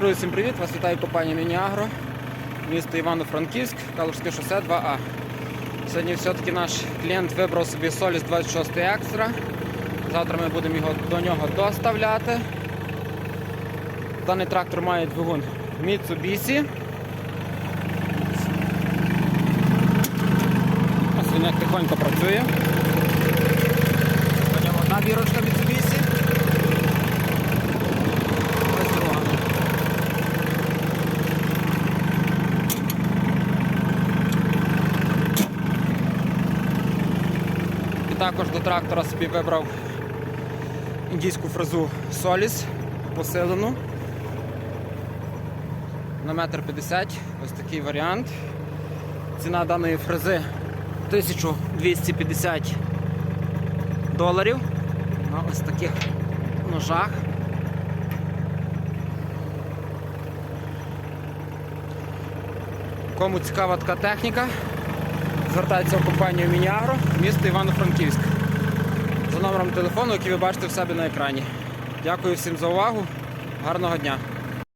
Друзі, всім привіт! Вас вітає компанія Мініагро, місто Івано-Франківськ, Калужське шосе 2А. Сьогодні все-таки наш клієнт вибрав собі Соліс 26 екстра. Завтра ми будемо його до нього доставляти. Даний трактор має двигун Mitsubishi. Ось він як тихонько працює. Також до трактора собі вибрав індійську фрезу Solis посилену на метр п'ятдесят. Ось такий варіант. Ціна даної фрези 1250 доларів на ось таких ножах. Кому цікава така техніка, звертайтеся в компанію Мініагро, місто Івано-Франківськ. За номером телефону, який ви бачите в себе на екрані. Дякую всім за увагу. Гарного дня!